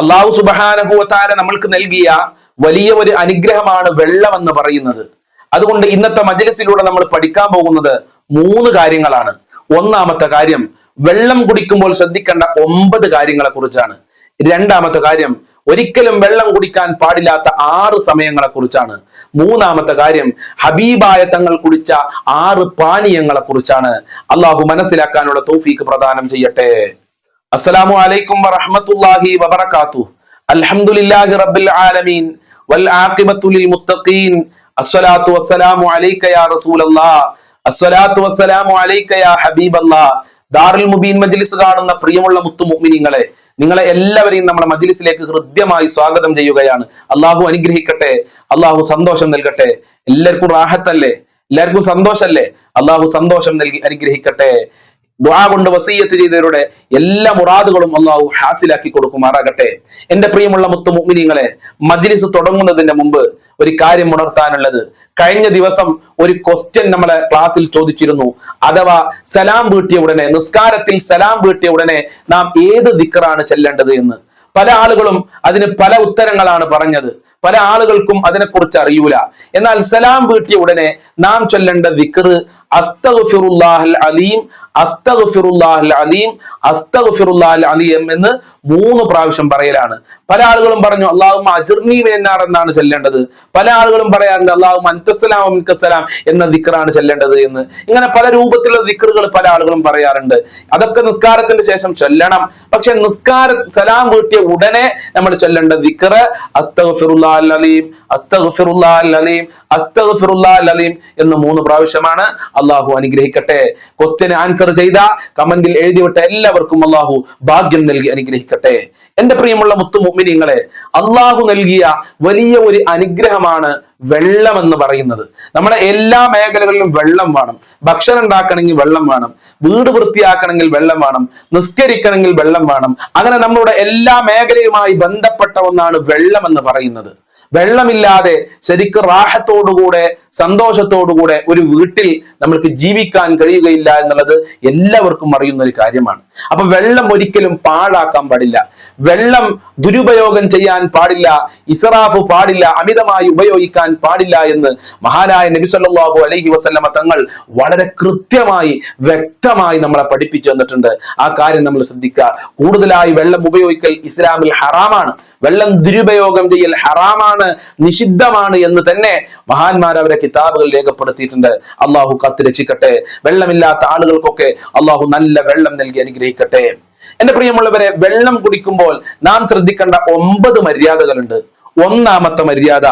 അള്ളാഹു സുബഹാനഭൂവത്താര നമ്മൾക്ക് നൽകിയ വലിയ ഒരു അനുഗ്രഹമാണ് വെള്ളം എന്ന് പറയുന്നത്. അതുകൊണ്ട് ഇന്നത്തെ മജലിസിലൂടെ നമ്മൾ പഠിക്കാൻ പോകുന്നത് മൂന്ന് കാര്യങ്ങളാണ്. ഒന്നാമത്തെ കാര്യം വെള്ളം കുടിക്കുമ്പോൾ ശ്രദ്ധിക്കേണ്ട ഒമ്പത് കാര്യങ്ങളെ കുറിച്ചാണ് രണ്ടാമത്തെ കാര്യം ഒരിക്കലും വെള്ളം കുടിക്കാൻ പാടില്ലാത്ത ആറ് സമയങ്ങളെ കുറിച്ചാണ് മൂന്നാമത്തെ കാര്യം ഹബീബായ തങ്ങൾ കുടിച്ച ആറ് പാനീയങ്ങളെ കുറിച്ചാണ് അള്ളാഹു മനസ്സിലാക്കാനുള്ള തൗഫീക്ക് പ്രദാനം ചെയ്യട്ടെ. അസ്സലാമു അലൈക്കും വറഹ്മത്തുള്ളാഹി വബറകാതുഹു. അൽഹംദുലില്ലാഹി റബ്ബിൽ ആലമീൻ. വൽ ആഖിബത്തു ലിൽ മുത്തഖീൻ. അസ്സലാത്തു വസ്സലാമു അലൈക യാ റസൂലല്ലാഹ് അസ്സലാത്തു വസ്സലാമു അലൈക യാ ഹബീബല്ലാഹ് ദാറുൽ മുബീൻ മജ്ലിസ് കാണുന്ന പ്രിയമുള്ള മുത്തു മുഅ്മിനീങ്ങളെ നിങ്ങളെ എല്ലാവരെയും നമ്മുടെ മജ്ലിസിലേക്ക് ഹൃദ്യമായി സ്വാഗതം ചെയ്യുകയാണ്. അള്ളാഹു അനുഗ്രഹിക്കട്ടെ അള്ളാഹു സന്തോഷം നൽകട്ടെ. എല്ലാവർക്കും റാഹത്തല്ലേ? എല്ലാവർക്കും സന്തോഷമല്ലേ അള്ളാഹു സന്തോഷം നൽകി അനുഗ്രഹിക്കട്ടെ. ദുആ കൊണ്ട് വസീയത്ത് ചെയ്തവരുടെ എല്ലാ മുറാദുകളും അള്ളാഹു ഹാസിലാക്കി കൊടുക്കുമാറാകട്ടെ. എന്റെ പ്രിയമുള്ള മുത്തു മുഅ്മിനീങ്ങളെ മജ്ലിസ് തുടങ്ങുന്നതിന്റെ മുമ്പ് ഒരു കാര്യം ഉണർത്താനുള്ളത്. കഴിഞ്ഞ ദിവസം ഒരു ക്വസ്റ്റ്യൻ നമ്മളെ ക്ലാസ്സിൽ ചോദിച്ചിരുന്നു. അഥവാ സലാം വീട്ടിയ ഉടനെ നിസ്കാരത്തിൽ സലാം വീട്ടിയ ഉടനെ നാം ഏത് ദിക്കറാണ് ചെല്ലേണ്ടത് എന്ന്. പല ആളുകളും അതിന് പല ഉത്തരങ്ങളാണ് പറഞ്ഞത്. പല ആളുകൾക്കും അതിനെക്കുറിച്ച് അറിയൂല. എന്നാൽ സലാം വീട്ടിയ ഉടനെ നാം ചൊല്ലേണ്ട ദിക്റ് അസ്തഗ്ഫിറുല്ലാഹൽ അലീം അസ്തഗ്ഫിറുല്ലാഹൽ അലീം അസ്തഗ്ഫിറുല്ലാഹൽ അലീം എന്ന് മൂന്ന് പ്രാവശ്യം പറയലാണ്. പല ആളുകളും പറഞ്ഞു അള്ളാഹു അജിർനി എന്നാർ എന്നാണ് ചെല്ലേണ്ടത്. പല ആളുകളും പറയാറുണ്ട് അള്ളാഹു അന്തസ്സലാം അമിൻകസ്സലാം എന്ന ദിക്കറാണ് ചെല്ലേണ്ടത് എന്ന്. ഇങ്ങനെ പല രൂപത്തിലുള്ള ദിക്കറുകൾ പല ആളുകളും പറയാറുണ്ട്. അതൊക്കെ നിസ്കാരത്തിന്റെ ശേഷം ചൊല്ലണം. പക്ഷെ നിസ്കാര സലാം വീട്ടിയ ഉടനെ നമ്മൾ ചൊല്ലേണ്ട ദിക്കറ് അസ്തഗ്ഫിറുല്ലാഹൽ എന്ന് മൂന്ന് പ്രാവശ്യമാണ് അള്ളാഹു അനുഗ്രഹിക്കട്ടെ. ക്വസ്റ്റ്യൻ ആൻസർ ചെയ്ത കമന്റിൽ എഴുതിവിട്ട എല്ലാവർക്കും അള്ളാഹു ഭാഗ്യം നൽകി അനുഗ്രഹിക്കട്ടെ. എന്റെ പ്രിയമുള്ള മുത്തു മുഅ്മിനീങ്ങളെ അള്ളാഹു നൽകിയ വലിയ ഒരു അനുഗ്രഹമാണ് വെള്ളം എന്ന് പറയുന്നത്. നമ്മുടെ എല്ലാ മേഖലകളിലും വെള്ളം വേണം. ഭക്ഷണം ഉണ്ടാക്കണമെങ്കിൽ വെള്ളം വേണം. വീട് വൃത്തിയാക്കണമെങ്കിൽ വെള്ളം വേണം. നിസ്കരിക്കണമെങ്കിൽ വെള്ളം വേണം. അങ്ങനെ നമ്മുടെ എല്ലാ മേഖലയുമായി ബന്ധപ്പെട്ട ഒന്നാണ് വെള്ളം എന്ന് പറയുന്നത്. വെള്ളമില്ലാതെ ശരിക്കും റാഹത്തോടുകൂടെ സന്തോഷത്തോടുകൂടെ ഒരു വീട്ടിൽ നമ്മൾക്ക് ജീവിക്കാൻ കഴിയുകയില്ല എന്നുള്ളത് എല്ലാവർക്കും അറിയുന്ന ഒരു കാര്യമാണ്. അപ്പൊ വെള്ളം ഒരിക്കലും പാഴാക്കാൻ പാടില്ല. വെള്ളം ദുരുപയോഗം ചെയ്യാൻ പാടില്ല ഇസറാഫ് പാടില്ല അമിതമായി ഉപയോഗിക്കാൻ പാടില്ല എന്ന് മഹാനായ നബി സല്ലല്ലാഹു അലൈഹി വസല്ലമ തങ്ങൾ വളരെ കൃത്യമായി വ്യക്തമായി നമ്മളെ പഠിപ്പിച്ചു തന്നിട്ടുണ്ട്. ആ കാര്യം നമ്മൾ ശ്രദ്ധിക്കുക. കൂടുതലായി വെള്ളം ഉപയോഗിക്കൽ ഇസ്ലാമിൽ ഹറാമാണ്. വെള്ളം ദുരുപയോഗം ചെയ്യൽ ഹറാമാണ്. നിഷിദ്ധമാണ് എന്ന് തന്നെ മഹാന്മാർ അവരെ കിതാബുകൾ രേഖപ്പെടുത്തിയിട്ടുണ്ട്. അള്ളാഹു കത്ത് രക്ഷിക്കട്ടെ. വെള്ളമില്ലാത്ത ആളുകൾക്കൊക്കെ അള്ളാഹു നല്ല വെള്ളം നൽകി അനുഗ്രഹിക്കട്ടെ. എന്റെ പ്രിയമുള്ളവരെ വെള്ളം കുടിക്കുമ്പോൾ നാം ശ്രദ്ധിക്കേണ്ട ഒമ്പത് മര്യാദകളുണ്ട്. ഒന്നാമത്തെ മര്യാദ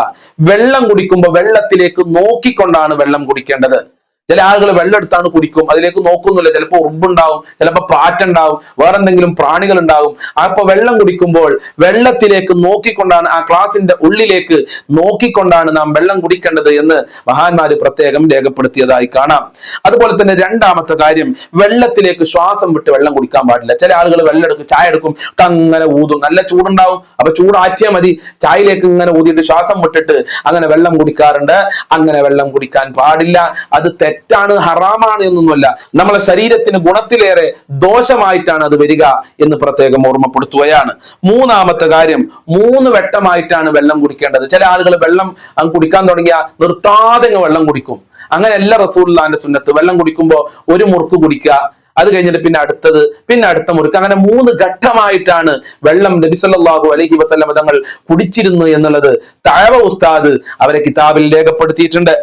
വെള്ളം കുടിക്കുമ്പോൾ വെള്ളത്തിലേക്ക് നോക്കിക്കൊണ്ടാണ് വെള്ളം കുടിക്കേണ്ടത്. ചില ആളുകൾ വെള്ളം എടുത്താണ് കുടിക്കും. അതിലേക്ക് നോക്കുന്നില്ല. ചിലപ്പോൾ ഉറുമ്പുണ്ടാവും ചിലപ്പോൾ പാറ്റുണ്ടാവും വേറെന്തെങ്കിലും പ്രാണികൾ ഉണ്ടാവും അപ്പൊ വെള്ളം കുടിക്കുമ്പോൾ വെള്ളത്തിലേക്ക് നോക്കിക്കൊണ്ടാണ് ആ ക്ലാസിന്റെ ഉള്ളിലേക്ക് നോക്കിക്കൊണ്ടാണ് നാം വെള്ളം കുടിക്കേണ്ടത് എന്ന് മഹാന്മാര് പ്രത്യേകം രേഖപ്പെടുത്തിയതായി കാണാം. അതുപോലെ തന്നെ രണ്ടാമത്തെ കാര്യം വെള്ളത്തിലേക്ക് ശ്വാസം വിട്ട് വെള്ളം കുടിക്കാൻ പാടില്ല. ചില ആളുകൾ വെള്ളം എടുക്കും ചായ എടുക്കും അങ്ങനെ ഊതും. നല്ല ചൂടുണ്ടാവും. അപ്പൊ ചൂടാറ്റിയാൽ മതി. ചായയിലേക്ക് ഇങ്ങനെ ഊതിയിട്ട് ശ്വാസം വിട്ടിട്ട് അങ്ങനെ വെള്ളം കുടിക്കാറുണ്ട്. അങ്ങനെ വെള്ളം കുടിക്കാൻ പാടില്ല. അത് തെറ്റാണ് ഹറാമാണ് എന്നൊന്നുമല്ല. നമ്മളെ ശരീരത്തിന് ഗുണത്തിലേറെ ദോഷമായിട്ടാണ് അത് വരിക എന്ന് പ്രത്യേകം ഓർമ്മപ്പെടുത്തുകയാണ്. മൂന്നാമത്തെ കാര്യം മൂന്ന് വെട്ടമായിട്ടാണ് വെള്ളം കുടിക്കേണ്ടത്. ചില ആളുകൾ വെള്ളം കുടിക്കാൻ തുടങ്ങിയ നിർത്താതെ വെള്ളം കുടിക്കും. അങ്ങനെയല്ല റസൂല്ലാന്റെ സുന്നത്ത്. വെള്ളം കുടിക്കുമ്പോൾ ഒരു മുറുക്ക് കുടിക്കുക അത് കഴിഞ്ഞിട്ട് പിന്നെ അടുത്തത് പിന്നെ അടുത്ത മുറുക്ക്. അങ്ങനെ മൂന്ന് ഘട്ടമായിട്ടാണ് വെള്ളം നബിസല്ലാഹു അലഹി വസ്ലം തങ്ങൾ കുടിച്ചിരുന്നു എന്നുള്ളത്. താഴവ ഉസ്താദ് അവരെ കിതാബിൽ രേഖപ്പെടുത്തിയിട്ടുണ്ട്.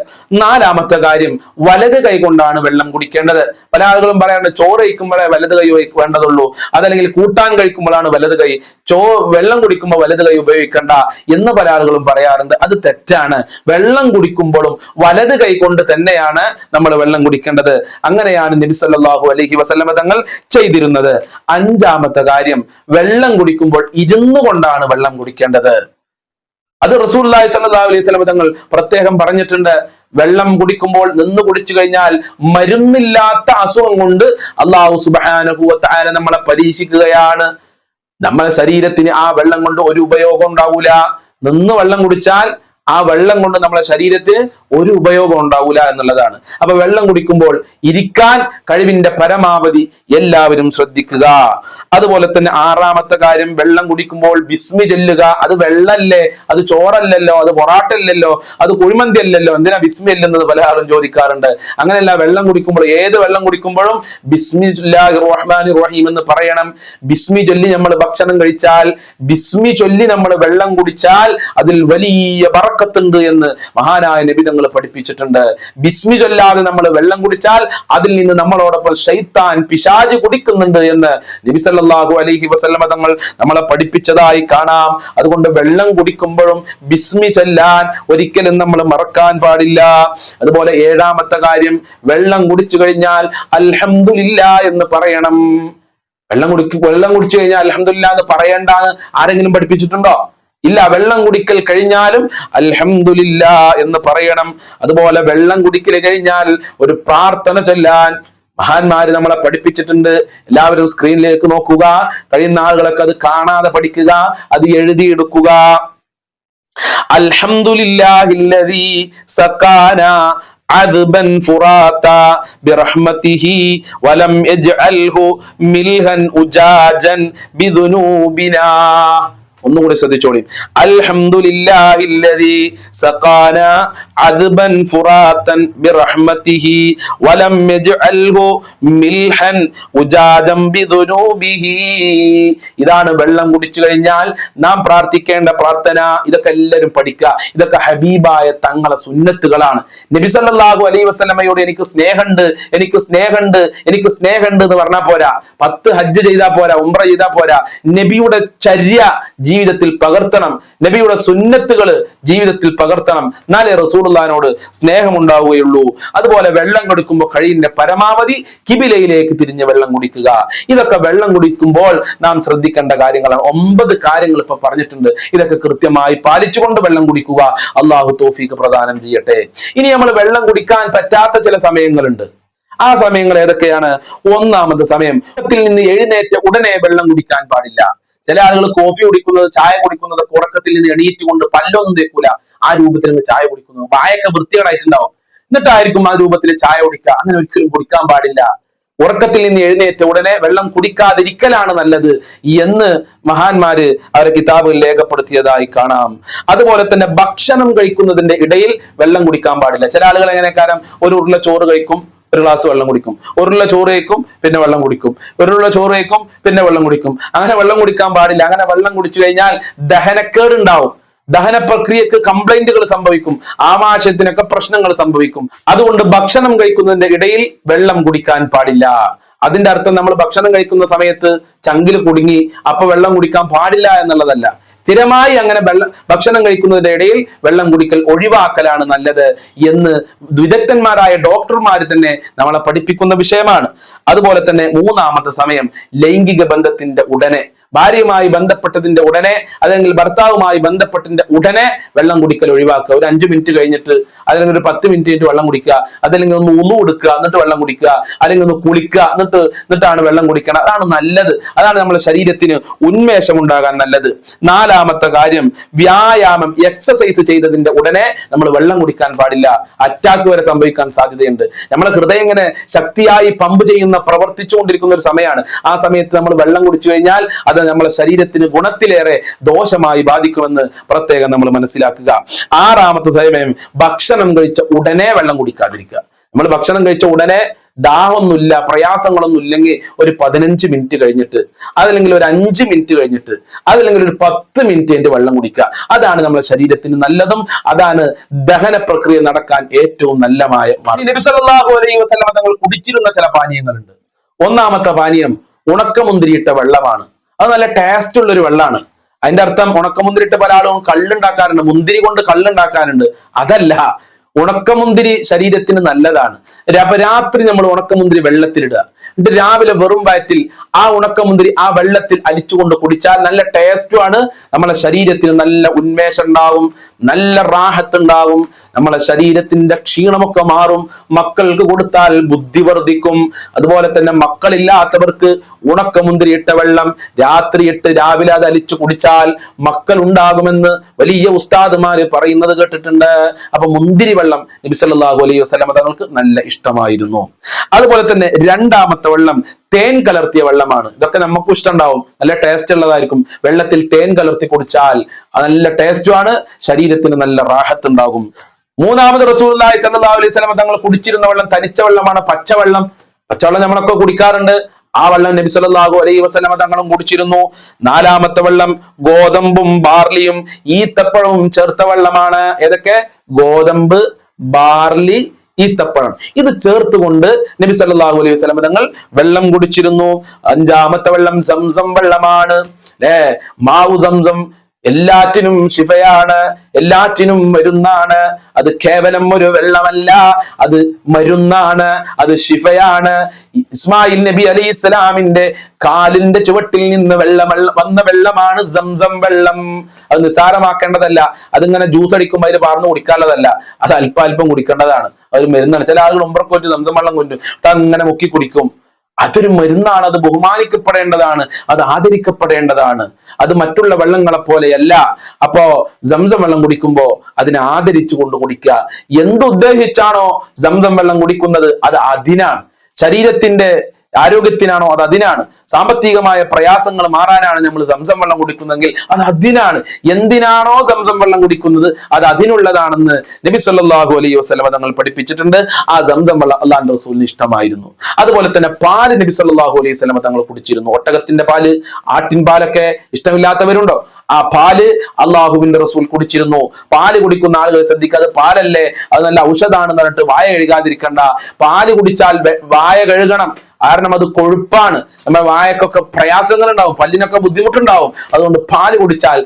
നാലാമത്തെ കാര്യം വലത് കൈ കൊണ്ടാണ് വെള്ളം കുടിക്കേണ്ടത്. പല ആളുകളും പറയാറുണ്ട് ചോറ് കഴിക്കുമ്പോഴേ വലത് കൈ വേണ്ടതുള്ളൂ. അതല്ലെങ്കിൽ കൂട്ടാൻ കഴിക്കുമ്പോഴാണ് വലത് കൈ. ചോ വെള്ളം കുടിക്കുമ്പോൾ വലത് കൈ ഉപയോഗിക്കേണ്ട എന്ന് പല ആളുകളും പറയാറുണ്ട്. അത് തെറ്റാണ്. വെള്ളം കുടിക്കുമ്പോഴും വലത് കൈ കൊണ്ട് തന്നെയാണ് നമ്മൾ വെള്ളം കുടിക്കേണ്ടത്. അങ്ങനെയാണ് നബി സല്ലല്ലാഹു അലൈഹി വസല്ലമ തങ്ങൾ ചെയ്തിരുന്നത്. അഞ്ചാമത്തെ കാര്യം വെള്ളം കുടിക്കുമ്പോൾ ഇരുന്നു കൊണ്ടാണ് വെള്ളം കുടിക്കേണ്ടത്. അത് റസൂല്ലായി സല്ലാ അലൈഹി സ്വലമ തങ്ങൾ പ്രത്യേകം പറഞ്ഞിട്ടുണ്ട്. വെള്ളം കുടിക്കുമ്പോൾ നിന്ന് കുടിച്ചു കഴിഞ്ഞാൽ മരുന്നില്ലാത്ത അസുഖം കൊണ്ട് അള്ളാഹു തആല നമ്മളെ പരീക്ഷിക്കുകയാണ്. നമ്മളെ ശരീരത്തിന് ആ വെള്ളം കൊണ്ട് ഒരു ഉപയോഗം ഉണ്ടാവൂല. നിന്ന് വെള്ളം കുടിച്ചാൽ ആ വെള്ളം കൊണ്ട് നമ്മളെ ശരീരത്തിന് ഒരു ഉപയോഗം ഉണ്ടാവില്ല എന്നുള്ളതാണ്. അപ്പൊ വെള്ളം കുടിക്കുമ്പോൾ ഇരിക്കാൻ കഴിവിന്റെ പരമാവധി എല്ലാവരും ശ്രദ്ധിക്കുക. അതുപോലെ തന്നെ ആറാമത്തെ കാര്യം വെള്ളം കുടിക്കുമ്പോൾ ബിസ്മി ചെല്ലുക. അത് വെള്ളല്ലേ അത് ചോറല്ലല്ലോ അത് പൊറാട്ടല്ലല്ലോ അത് കുഴിമന്തി അല്ലല്ലോ എന്തിനാ ബിസ്മി അല്ലെന്നത് പല ആളും ചോദിക്കാറുണ്ട്. അങ്ങനെയല്ല വെള്ളം കുടിക്കുമ്പോൾ ഏത് വെള്ളം കുടിക്കുമ്പോഴും ബിസ്മി റഹ്മാനി റഹീം എന്ന് പറയണം. ബിസ്മി ചൊല്ലി നമ്മൾ ഭക്ഷണം കഴിച്ചാൽ ബിസ്മി ചൊല്ലി നമ്മൾ വെള്ളം കുടിച്ചാൽ അതിൽ വലിയ ബറക്കത്തുണ്ട് എന്ന് മഹാനായ നബി തങ്ങൾ പഠിപ്പിച്ചിട്ടുണ്ട്. ബിസ്മി ചൊല്ലാതെ നമ്മൾ വെള്ളം കുടിച്ചാൽ അതിൽ നിന്ന് നമ്മളോടൊപ്പം ഷൈത്താൻ പിശാജ് കുടിക്കുന്നുണ്ട് എന്ന് നബി സല്ലല്ലാഹു അലൈഹി വസല്ലമ തങ്ങൾ നമ്മളെ പഠിപ്പിച്ചതായി കാണാം. അതുകൊണ്ട് വെള്ളം കുടിക്കുമ്പോഴും ബിസ്മി ചൊല്ലാൻ ഒരിക്കലും നമ്മൾ മറക്കാൻ പാടില്ല. അതുപോലെ ഏഴാമത്തെ കാര്യം വെള്ളം കുടിച്ചു കഴിഞ്ഞാൽ അൽഹംദുലില്ല എന്ന് പറയണം. വെള്ളം കുടിക്കും വെള്ളം കുടിച്ചു കഴിഞ്ഞാൽ അലഹമില്ല എന്ന് പറയണ്ടെന്ന് ആരെങ്കിലും പഠിപ്പിച്ചിട്ടുണ്ടോ? ഇല്ല വെള്ളം കുടിക്കൽ കഴിഞ്ഞാലും അൽഹംദുലില്ല എന്ന് പറയണം അതുപോലെ വെള്ളം കുടിക്കൽ കഴിഞ്ഞാൽ ഒരു പ്രാർത്ഥന ചൊല്ലാൻ മഹാന്മാര് നമ്മളെ പഠിപ്പിച്ചിട്ടുണ്ട് എല്ലാവരും സ്ക്രീനിലേക്ക് നോക്കുക കഴിയുന്ന ആളുകളൊക്കെ അത് കാണാതെ പഠിക്കുക അത് എഴുതിയെടുക്കുക അൽഹംദുലില്ലാഹില്ലദീ സഖാന عذبا فراتا برحمته ولم يجعله ملها أجاجا بذنوبنا ഒന്നുകൂടി ശ്രദ്ധിച്ചോളി. അൽഹംദുലില്ലാഹില്ലദീ ബിറഹ്മതിഹി വലം മിൽഹൻ ഉജാജം ഇതാണ് വെള്ളം കുടിച്ചു കഴിഞ്ഞാൽ നാം പ്രാർത്ഥിക്കേണ്ട പ്രാർത്ഥന. ഇതൊക്കെ എല്ലാവരും പഠിക്കുക. ഇതൊക്കെ ഹബീബായ തങ്ങളെ സുന്നത്തുകളാണ്. നബി സല്ലല്ലാഹു അലൈഹി വസല്ലമയോട് എനിക്ക് സ്നേഹമുണ്ട് എനിക്ക് സ്നേഹമുണ്ട് എനിക്ക് സ്നേഹമുണ്ട് എന്ന് പറഞ്ഞാൽ പോരാ. പത്ത് ഹജ്ജ് ചെയ്താൽ പോരാ ഉംറ ചെയ്താൽ പോരാ. നബിയുടെ ചര്യ ജീവിതത്തിൽ പകർത്തണം. നബിയുടെ സുന്നത്തുകൾ ജീവിതത്തിൽ പകർത്തണം. എന്നാലേ സ്നേഹം സ്നേഹമുണ്ടാവുകയുള്ളൂ. അതുപോലെ വെള്ളം കൊടുക്കുമ്പോൾ കഴിയുന്ന പരമാവധി കിബിലയിലേക്ക് തിരിഞ്ഞ് വെള്ളം കുടിക്കുക. ഇതൊക്കെ വെള്ളം കുടിക്കുമ്പോൾ നാം ശ്രദ്ധിക്കേണ്ട കാര്യങ്ങളാണ്. ഒമ്പത് കാര്യങ്ങൾ ഇപ്പൊ പറഞ്ഞിട്ടുണ്ട്. ഇതൊക്കെ കൃത്യമായി പാലിച്ചുകൊണ്ട് വെള്ളം കുടിക്കുക അള്ളാഹു തോഫീക്ക് പ്രദാനം ചെയ്യട്ടെ. ഇനി നമ്മൾ വെള്ളം കുടിക്കാൻ പറ്റാത്ത ചില സമയങ്ങളുണ്ട്. ആ സമയങ്ങൾ ഏതൊക്കെയാണ്? ഒന്നാമത് സമയം. നിന്ന് എഴുന്നേറ്റ ഉടനെ വെള്ളം കുടിക്കാൻ പാടില്ല. ചില ആളുകൾ കോഫി കുടിക്കുന്നത് ചായ കുടിക്കുന്നത് ഉറക്കത്തിൽ നിന്ന് എണീറ്റ് കൊണ്ട് പല്ലൊന്നും തേക്കൂല. ആ രൂപത്തിൽ നിന്ന് ചായ കുടിക്കുന്നു. വായൊക്കെ വൃത്തികേടായിട്ടുണ്ടാവും. എന്നിട്ടായിരിക്കും ആ രൂപത്തിൽ ചായ കുടിക്കുക. അങ്ങനെ ഒരിക്കലും കുടിക്കാൻ പാടില്ല. ഉറക്കത്തിൽ നിന്ന് എഴുന്നേറ്റ ഉടനെ വെള്ളം കുടിക്കാതിരിക്കലാണ് നല്ലത് എന്ന് മഹാന്മാര് അവരെ കിതാബിൽ രേഖപ്പെടുത്തിയതായി കാണാം. അതുപോലെ തന്നെ ഭക്ഷണം കഴിക്കുന്നതിന്റെ ഇടയിൽ വെള്ളം കുടിക്കാൻ പാടില്ല. ചില ആളുകൾ എങ്ങനെ കാരണം ഒരു ഉരുള ചോറ് കഴിക്കും. ഒരു ഗ്ലാസ് വെള്ളം കുടിക്കും. ഒരുള്ള ചോറ് കഴിക്കും പിന്നെ വെള്ളം കുടിക്കും. ഒരുള്ള ചോറ് കഴിക്കും പിന്നെ വെള്ളം കുടിക്കും. അങ്ങനെ വെള്ളം കുടിക്കാൻ പാടില്ല. അങ്ങനെ വെള്ളം കുടിച്ചു കഴിഞ്ഞാൽ ദഹനക്കേട് ഉണ്ടാവും ദഹന പ്രക്രിയക്ക് കംപ്ലൈന്റുകൾ സംഭവിക്കും. ആമാശയത്തിനൊക്കെ പ്രശ്നങ്ങൾ സംഭവിക്കും. അതുകൊണ്ട് ഭക്ഷണം കഴിക്കുന്നതിന്റെ ഇടയിൽ വെള്ളം കുടിക്കാൻ പാടില്ല. അതിന്റെ അർത്ഥം നമ്മൾ ഭക്ഷണം കഴിക്കുന്ന സമയത്ത് ചങ്കിൽ കുടുങ്ങി അപ്പൊ വെള്ളം കുടിക്കാൻ പാടില്ല എന്നുള്ളതല്ല. സ്ഥിരമായി അങ്ങനെ വെള്ളം ഭക്ഷണം കഴിക്കുന്നതിന്റെ ഇടയിൽ വെള്ളം കുടിക്കൽ ഒഴിവാക്കലാണ് നല്ലത് എന്ന് വിദഗ്ധന്മാരായ ഡോക്ടർമാർ തന്നെ നമ്മളെ പഠിപ്പിക്കുന്ന വിഷയമാണ്. അതുപോലെ തന്നെ മൂന്നാമത്തെ സമയം ലൈംഗിക ബന്ധത്തിന്റെ ഉടനെ. ഭാര്യയുമായി ബന്ധപ്പെട്ടതിന്റെ ഉടനെ അല്ലെങ്കിൽ ഭർത്താവുമായി ബന്ധപ്പെട്ടതിന്റെ ഉടനെ വെള്ളം കുടിക്കൽ ഒഴിവാക്കുക. ഒരു അഞ്ചു മിനിറ്റ് കഴിഞ്ഞിട്ട് അല്ലെങ്കിൽ ഒരു പത്ത് മിനിറ്റ് കഴിഞ്ഞിട്ട് വെള്ളം കുടിക്കുക. അതല്ലെങ്കിൽ ഒന്ന് ഉളു കൊടുക്കുക എന്നിട്ട് വെള്ളം കുടിക്കുക. അല്ലെങ്കിൽ ഒന്ന് കുളിക്കുക എന്നിട്ട് എന്നിട്ടാണ് വെള്ളം കുടിക്കണം. അതാണ് നല്ലത്. അതാണ് നമ്മുടെ ശരീരത്തിന് ഉന്മേഷം ഉണ്ടാകാൻ നല്ലത്. നാലാമത്തെ കാര്യം വ്യായാമം എക്സസൈസ് ചെയ്തതിന്റെ ഉടനെ നമ്മൾ വെള്ളം കുടിക്കാൻ പാടില്ല. അറ്റാക്ക് വരെ സംഭവിക്കാൻ സാധ്യതയുണ്ട്. നമ്മുടെ ഹൃദയം ഇങ്ങനെ ശക്തിയായി പമ്പ് ചെയ്യുന്ന പ്രവർത്തിച്ചുകൊണ്ടിരിക്കുന്ന ഒരു സമയമാണ്. ആ സമയത്ത് നമ്മൾ വെള്ളം കുടിച്ചു കഴിഞ്ഞാൽ അത് നമ്മളെ ശരീരത്തിന് ഗുണത്തിലേറെ ദോഷമായി ബാധിക്കുമെന്ന് പ്രത്യേകം നമ്മൾ മനസ്സിലാക്കുക. ആറാമത്തെ സമയം ഭക്ഷണം കഴിച്ച ഉടനെ വെള്ളം കുടിക്കാതിരിക്കുക. നമ്മൾ ഭക്ഷണം കഴിച്ച ഉടനെ ദാഹമൊന്നുമില്ല പ്രയാസങ്ങളൊന്നും ഇല്ലെങ്കിൽ ഒരു പതിനഞ്ച് മിനിറ്റ് കഴിഞ്ഞിട്ട് അതല്ലെങ്കിൽ ഒരു അഞ്ച് മിനിറ്റ് കഴിഞ്ഞിട്ട് അതല്ലെങ്കിൽ ഒരു പത്ത് മിനിറ്റ് കഴിഞ്ഞ് വെള്ളം കുടിക്കുക. അതാണ് നമ്മുടെ ശരീരത്തിന് നല്ലതും അതാണ് ദഹന പ്രക്രിയ നടക്കാൻ ഏറ്റവും നല്ലമായ മാർഗം. നബി സല്ലല്ലാഹു അലൈഹി തങ്ങൾ കുടിച്ചിരുന്ന ചില പാനീയങ്ങളുണ്ട്. ഒന്നാമത്തെ പാനീയം ഉണക്കമുന്തിരിയിട്ട വെള്ളമാണ്. അത് നല്ല ടേസ്റ്റ് ഉള്ള ഒരു വെള്ളമാണ് അതിന്റെ അർത്ഥം ഉണക്കമുന്തിരിട്ട് പല ആളും കള്ളുണ്ടാക്കാറുണ്ട്. മുന്തിരി കൊണ്ട് കള്ളുണ്ടാക്കാറുണ്ട്. അതല്ല ഉണക്കമുന്തിരി ശരീരത്തിന് നല്ലതാണ്. അപ്പൊ രാത്രി നമ്മൾ ഉണക്കമുന്തിരി വെള്ളത്തിലിടുക. എന്നിട്ട് രാവിലെ വെറും വയറ്റിൽ ആ ഉണക്കമുന്തിരി ആ വെള്ളത്തിൽ അലിച്ചുകൊണ്ട് കുടിച്ചാൽ നല്ല ടേസ്റ്റും ആണ്. നമ്മളെ ശരീരത്തിന് നല്ല ഉന്മേഷം ഉണ്ടാവും നല്ല റാഹത്ത് ഉണ്ടാവും. നമ്മളെ ശരീരത്തിന്റെ ക്ഷീണമൊക്കെ മാറും. മക്കൾക്ക് കൊടുത്താൽ ബുദ്ധി വർദ്ധിക്കും. അതുപോലെ തന്നെ മക്കളില്ലാത്തവർക്ക് ഉണക്കമുന്തിരി ഇട്ട വെള്ളം രാത്രി ഇട്ട് രാവിലെ അത് അലിച്ചു കുടിച്ചാൽ മക്കൾ ഉണ്ടാകുമെന്ന് വലിയ ഉസ്താദുമാര് പറയുന്നത് കേട്ടിട്ടുണ്ട്. അപ്പൊ മുന്തിരി വെള്ളം നബി സല്ലല്ലാഹു അലൈഹി വസല്ലം തങ്ങൾക്ക് നല്ല ഇഷ്ടമായിരുന്നു. അതുപോലെ തന്നെ രണ്ടാമത്തെ വെള്ളം തേൻ കലർത്തിയ വെള്ളമാണ്. ഇതൊക്കെ നമുക്കും ഇഷ്ടമുണ്ടാവും. നല്ല ടേസ്റ്റ് ഉള്ളതായിരിക്കും. വെള്ളത്തിൽ തേൻ കലർത്തി കുടിച്ചാൽ നല്ല ടേസ്റ്റുമാണ് ശരീരത്തിന് നല്ല റാഹത്ത് ഉണ്ടാകും. മൂന്നാമത് റസൂലുള്ളാഹി സല്ലാ അലൈഹി വസല്ലം തങ്ങൾ കുടിച്ചിരുന്ന വെള്ളം തനിച്ച വെള്ളമാണ് പച്ചവെള്ളം പച്ചവെള്ളം നമ്മളൊക്കെ കുടിക്കാറുണ്ട്. ആ വെള്ളം നബി സല്ലല്ലാഹു അലൈഹി വസല്ലമ തങ്ങളും കുടിച്ചിരുന്നു. നാലാമത്തെ വെള്ളം ഗോതമ്പും ബാർലിയും ഈത്തപ്പഴവും ചേർത്ത വെള്ളമാണ്. ഏതൊക്കെ? ഗോതമ്പ് ബാർലി ഈത്തപ്പഴം ഇത് ചേർത്തുകൊണ്ട് നബി സല്ലല്ലാഹു അലൈഹി വസ്ലം തങ്ങൾ വെള്ളം കുടിച്ചിരുന്നു. അഞ്ചാമത്തെ വെള്ളം സംസം വെള്ളമാണ്. അല്ലേ മാവു സംസം എല്ലാറ്റിനും ശിഫയാണ്. എല്ലാറ്റിനും മരുന്നാണ്. അത് കേവലം ഒരു വെള്ളമല്ല അത് മരുന്നാണ് അത് ശിഫയാണ്. ഇസ്മായിൽ നബി അലൈഹി ഇസ്ലാമിന്റെ കാലിന്റെ ചുവട്ടിൽ നിന്ന് വെള്ളം വന്ന വെള്ളമാണ് സംസം വെള്ളം. അത് നിസ്സാരമാക്കേണ്ടതല്ല. അതിങ്ങനെ ജ്യൂസ് അടിക്കുമ്പോൾ അതിൽ പാർന്ന് കുടിക്കാനുള്ളതല്ല. അത് അല്പാൽപ്പം അല്പം കുടിക്കേണ്ടതാണ്. അത് മരുന്നാണ്. ചില ആളുകൾ ഉമ്പറക്ക് വെച്ച് സംസം വെള്ളം കൊണ്ടു അങ്ങനെ മുക്കി കുടിക്കും. അതൊരു മരുന്നാണ്. അത് ബഹുമാനിക്കപ്പെടേണ്ടതാണ്. അത് ആദരിക്കപ്പെടേണ്ടതാണ്. അത് മറ്റുള്ള വെള്ളങ്ങളെ പോലെയല്ല. അപ്പോ സംസം വെള്ളം കുടിക്കുമ്പോ അതിനെ ആദരിച്ചു കൊണ്ട് കുടിക്കുക. എന്തുദ്ദേശിച്ചാണോ സംസം വെള്ളം കുടിക്കുന്നത്? അത് അതിനാണ്. ശരീരത്തിന്റെ ആരോഗ്യത്തിനാണോ അത് അതിനാണ്. സാമ്പത്തികമായ പ്രയാസങ്ങൾ മാറാനാണ് നമ്മൾ സംസം വെള്ളം കുടിക്കുന്നതെങ്കിൽ അത് അതിനാണ്. എന്തിനാണോ സംസം വെള്ളം കുടിക്കുന്നത്? അത് അതിനുള്ളതാണെന്ന് നബി സല്ലല്ലാഹു അലൈഹി വസല്ലമ തങ്ങൾ പഠിപ്പിച്ചിട്ടുണ്ട്. ആ സംസം വെള്ളം അല്ലാഹുവിന്റെ റസൂലിന് ഇഷ്ടമായിരുന്നു. അതുപോലെ തന്നെ പാൽ നബി സല്ലല്ലാഹു അലൈഹി വസല്ലമ തങ്ങൾ കുടിച്ചിരുന്നു. ഒട്ടകത്തിന്റെ പാൽ ആട്ടിൻ പാലൊക്കെ ഇഷ്ടമില്ലാത്തവരുണ്ടോ? ആ പാൽ അള്ളാഹുവിന്റെ റസൂൽ കുടിച്ചിരുന്നു. പാൽ കുടിക്കുന്ന ആളുകൾ ശ്രദ്ധിക്കുക അത് പാലല്ലേ? അത് നല്ല ഔഷധാണെന്ന് പറഞ്ഞിട്ട് വായ കഴുകാതിരിക്കണ്ട. പാൽ കുടിച്ചാൽ വായ കഴുകണം. കാരണം അത് കൊഴുപ്പാണ്. നമ്മുടെ വായക്കൊക്കെ പ്രയാസങ്ങൾ ഉണ്ടാവും പല്ലിനൊക്കെ ബുദ്ധിമുട്ടുണ്ടാവും. അതുകൊണ്ട് പാൽ കുടിച്ചാൽ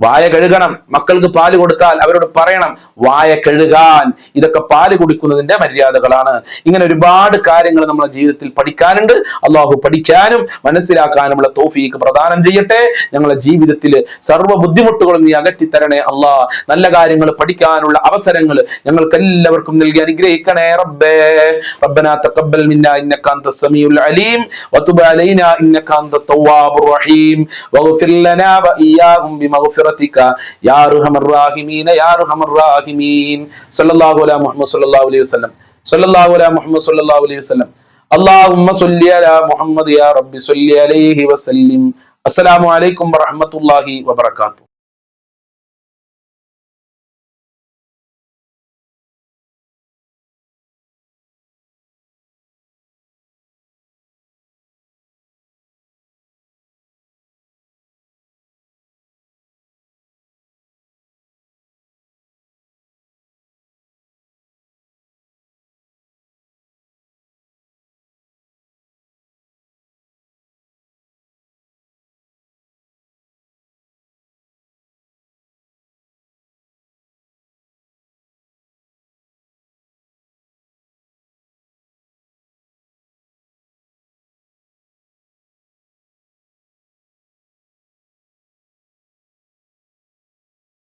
വായ കഴുകണം മക്കൾക്ക് പാല് കൊടുത്താൽ അവരോട് പറയണം വായ കഴുകാൻ ഇതൊക്കെ പാല് കുടിക്കുന്നതിന്റെ മര്യാദകളാണ് ഇങ്ങനെ ഒരുപാട് കാര്യങ്ങൾ നമ്മുടെ ജീവിതത്തിൽ പഠിക്കാനുണ്ട് അള്ളാഹു പഠിക്കാനും മനസ്സിലാക്കാനുമുള്ള തോഫീക്ക് പ്രദാനം ചെയ്യട്ടെ ഞങ്ങളുടെ ജീവിതത്തിൽ സർവ്വ ബുദ്ധിമുട്ടുകളും നീ അകറ്റിത്തരണേ അള്ളാ നല്ല കാര്യങ്ങൾ പഠിക്കാനുള്ള അവസരങ്ങൾ ഞങ്ങൾക്ക് എല്ലാവർക്കും നൽകി അനുഗ്രഹിക്കണേ റബ്ബേ ربنا تقبل منا انك انت السميع العليم وتب علينا انك انت التواب الرحيم واغفر لنا واياهم بمغفرتك يا ارحم الراحمين يا ارحم الراحمين صلى الله على محمد صلى الله عليه وسلم صلى الله على محمد صلى الله عليه وسلم اللهم صل على محمد يا رب صل عليه وسلم السلام عليكم ورحمه الله وبركاته